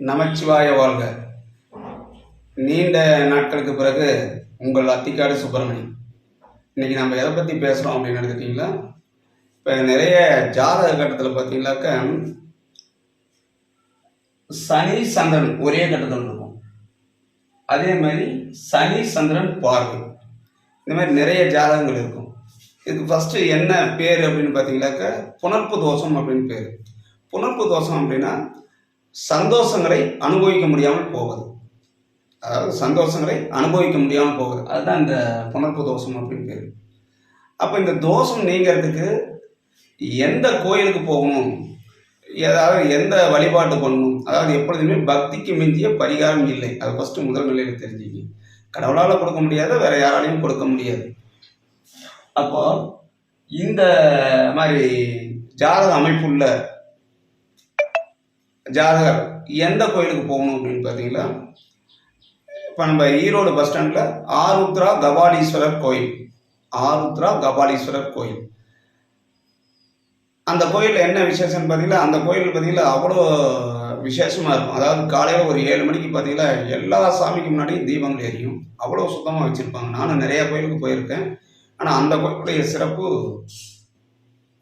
நமச்சிவாய வாழ்க. நீண்ட நாட்களுக்கு பிறகு உங்கள் அத்திக்காடு சுப்பிரமணி இன்னைக்கு நம்ம எதை பற்றி பேசுகிறோம் அப்படின்னு எடுத்துக்கிட்டிங்களா? இப்போ நிறைய ஜாதக கட்டத்தில் பார்த்தீங்களாக்க சனி சந்திரன் ஒரே கட்டத்தில் இருக்கும். அதே மாதிரி சனி சந்திரன் பார்வை. இந்த மாதிரி நிறைய ஜாதகங்கள் இருக்கும். இதுக்கு ஃபஸ்ட்டு என்ன பேர் அப்படின்னு பார்த்தீங்களாக்க புணர்ப்பு தோஷம் அப்படின்னு பேர். புணர்ப்பு தோஷம் அப்படின்னா சந்தோஷங்களை அனுபவிக்க முடியாமல் போவது அதாவது சந்தோஷங்களை அனுபவிக்க முடியாமல் போகுது. அதுதான் இந்த புணர்ப்பு தோஷம் அப்படின்னு பேர். அப்போ இந்த தோஷம் நீங்கிறதுக்கு எந்த கோயிலுக்கு போகணும்? ஏதாவது எந்த வழிபாட்டு பண்ணணும்? அதாவது எப்பொழுதுமே பக்திக்கு மிஞ்சிய பரிகாரம் இல்லை. அது ஃபஸ்ட்டு முதல் நிலையில் தெரிஞ்சுங்க. கடவுளால் கொடுக்க முடியாத வேற யாராலையும் கொடுக்க முடியாது. அப்போ இந்த மாதிரி ஜாதக அமைப்புள்ள ஜாதகர் எந்த கோயிலுக்கு போகணும் அப்படின்னு பார்த்தீங்களா? இப்போ நம்ம ஈரோடு பஸ் ஸ்டாண்டில் ஆருத்ரா கபாலீஸ்வரர் கோயில். ஆருத்ரா கபாலீஸ்வரர் கோயில். அந்த கோயிலில் என்ன விசேஷம்னு பார்த்தீங்கன்னா அந்த கோயில் பார்த்தீங்கன்னா அவ்வளோ விசேஷமாக இருக்கும். அதாவது காலையில் ஒரு ஏழு மணிக்கு பார்த்தீங்கன்னா எல்லா சாமிக்கு முன்னாடியும் தீபங்கள் எரியும். அவ்வளோ சுத்தமாக வச்சுருப்பாங்க. நானும் நிறைய கோயிலுக்கு போயிருக்கேன். ஆனால் அந்த கோயிலுடைய சிறப்பு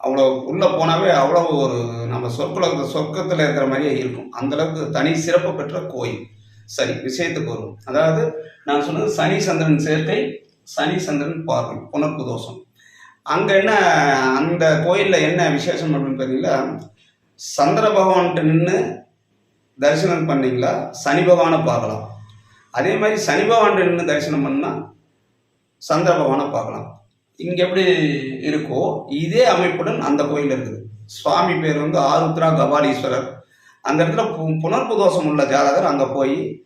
அவ்வளோ உள்ளே போனாவே அவ்வளோ ஒரு நம்ம சொற்குல சொர்க்கத்தில் இருக்கிற மாதிரியே இருக்கும். அந்தளவுக்கு தனி சிறப்பு பெற்ற கோயில். சரி விஷயத்துக்கு வரும் அதாவது நான் சொன்னது சனி சந்திரன் சேர்க்கை சனி சந்திரன் பார்வை புனர்ப்பு தோஷம். அங்கே என்ன அந்த கோயிலில் என்ன விசேஷம் அப்படின்னு பார்த்தீங்கன்னா சந்திர பகவான்கிட்ட நின்று தரிசனம் பண்ணீங்களா? சனி பகவானை பார்க்கலாம். அதே மாதிரி சனி பகவான்கிட்ட நின்று தரிசனம் பண்ணால் சந்திர பகவானை பார்க்கலாம். இங்கே எப்படி இருக்கோ இதே அமைப்புடன் அந்த கோயில் இருக்குது. சுவாமி பேர் வந்து ஆருத்ரா கபாலீஸ்வரர். அந்த இடத்துல பு- புனர்ப்பு தோஷம் உள்ள ஜாதகர் அங்கே போய்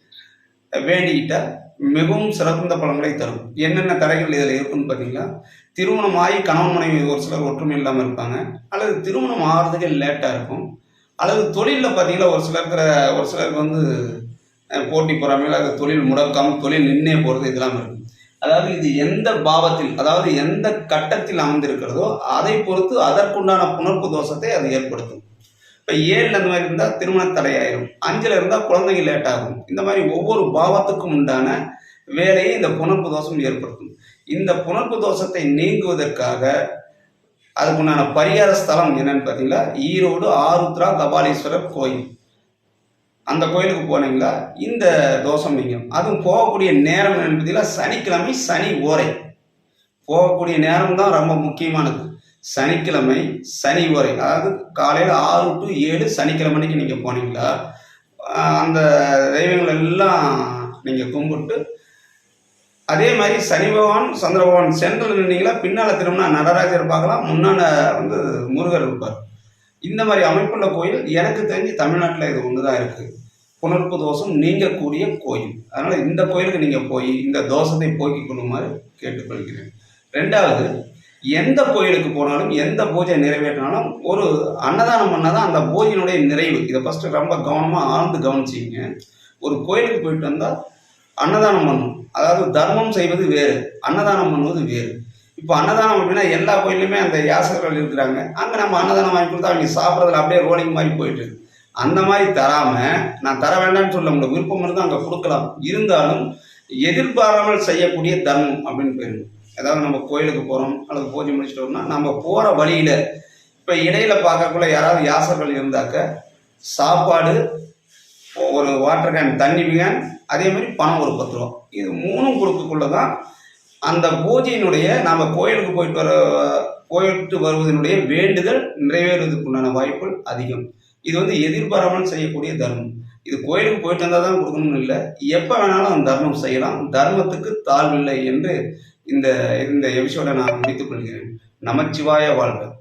வேண்டிக்கிட்ட மிகவும் சிறந்த பலன்களை தரும். என்னென்ன தடைகள் இதில் இருக்குன்னு பார்த்தீங்கன்னா திருமணமாகி கணவன் மனைவி ஒரு சிலர் ஒற்றுமை இல்லாமல் இருப்பாங்க. அல்லது திருமணம் ஆகிறதுக்கே லேட்டாக இருக்கும். அல்லது தொழிலில் பார்த்தீங்கன்னா ஒரு சிலருக்கிற ஒரு சிலருக்கு வந்து போட்டி போகிறாமல் அது தொழில் முடக்காமல் தொழில் நின்னே போகிறது இதெல்லாம் இருக்கும் அதாவது இது எந்த பாவத்தில் அதாவது எந்த கட்டத்தில் அமர்ந்திருக்கிறதோ அதை பொறுத்து அதற்குண்டான புணர்ப்பு தோஷத்தை அது ஏற்படுத்தும். இப்போ ஏழில் அந்த மாதிரி இருந்தால் திருமண தடையாயிரும். அஞ்சில் இருந்தால் குழந்தைங்க லேட் ஆகும். இந்த மாதிரி ஒவ்வொரு பாவத்துக்கும் உண்டான வேலையை இந்த புணர்ப்பு தோஷம் ஏற்படுத்தும். இந்த புணர்ப்பு தோஷத்தை நீங்குவதற்காக அதுக்குண்டான பரிகார ஸ்தலம் என்னன்னு பார்த்தீங்கன்னா ஈரோடு ஆருத்ரா கபாலீஸ்வரர் கோயில். அந்த கோயிலுக்கு போனீங்களா? இந்த தோஷம் நீங்கும். அதுவும் போகக்கூடிய நேரம் என்னன்னு பார்த்தீங்கன்னா சனிக்கிழமை சனி ஓரை. போகக்கூடிய நேரம் தான் ரொம்ப முக்கியமானது. சனிக்கிழமை சனி ஓரை. அதாவது காலையில் ஆறு டு ஏழு சனிக்கிழமை அன்னைக்கு நீங்கள் போனீங்களா? அந்த தெய்வங்கள் எல்லாம் நீங்கள் கும்பிட்டு அதே மாதிரி சனி பகவான் சந்திர பகவான் சென்ட்ரல் நின்றீங்களா பின்னால் திரும்பினா நடராஜர் பார்க்கலாம் முன்னால் வந்து முருகர் இருப்பார். இந்த மாதிரி அமைப்புள்ள கோயில் எனக்கு தெரிஞ்சு தமிழ்நாட்டில் இது ஒன்று தான் இருக்குது புனர்ப்பு தோஷம் நீங்கக்கூடிய கோயில். அதனால் இந்த கோயிலுக்கு நீங்கள் போய் இந்த தோஷத்தை போக்கிக் கொள்ளுமாறு கேட்டுக்கொள்கிறேன். ரெண்டாவது எந்த கோயிலுக்கு போனாலும் எந்த பூஜை நிறைவேற்றினாலும் ஒரு அன்னதானம் பண்ணால் தான் அந்த பூஜையினுடைய நிறைவு. இதை ஃபஸ்ட்டு ரொம்ப கவனமாக ஆழ்ந்து கவனிச்சிங்க. ஒரு கோயிலுக்கு போயிட்டு வந்தால் அன்னதானம் பண்ணணும். அதாவது தர்மம் செய்வது வேறு அன்னதானம் பண்ணுவது வேறு. இப்போ அன்னதானம் அப்படின்னா எல்லா கோயிலுமே அந்த யாசகர்கள் இருக்கிறாங்க. அங்கே நம்ம அன்னதானம் வாங்கி கொடுத்தா அவங்க சாப்பிட்றதுல அப்படியே ரோலிங் மாதிரி போயிட்டு அந்த மாதிரி தராம நான் தர வேண்டாம்னு சொல்ல உங்களுக்கு விருப்பம் இருந்தால் அங்கே கொடுக்கலாம். இருந்தாலும் எதிர்பாராமல் செய்யக்கூடிய தர்மம் அப்படின்னு பேரு. அதாவது நம்ம கோயிலுக்கு போகிறோம் அல்லது பூஜை முடிச்சிட்டோம்னா நம்ம போகிற வழியில் இப்போ இடையில பார்க்கக்குள்ள யாராவது யாசகர்கள் இருந்தாக்க சாப்பாடு ஒரு வாட்டர் கேன் தண்ணி கேன் அதே மாதிரி பணம் ஒரு பத்து ரூபா. இது மூணும் கொடுக்கக்குள்ள தான் அந்த பூஜையினுடைய நாம் கோயிலுக்கு போயிட்டு வர போயிட்டு வருவதனுடைய வேண்டுதல் நிறைவேறுவதற்குண்டான வாய்ப்புகள் அதிகம். இது வந்து எதிர்பாராமல் செய்யக்கூடிய தர்மம். இது கோயிலுக்கு போயிட்டு வந்தால் தான் கொடுக்கணும்னு இல்லை. எப்போ வேணாலும் அந்த தர்மம் செய்யலாம். தர்மத்துக்கு தாழ்வில்லை என்று இந்த இந்த எபிசோட நான் முடித்துக் கொள்கிறேன். நமச்சிவாய வாழ்க.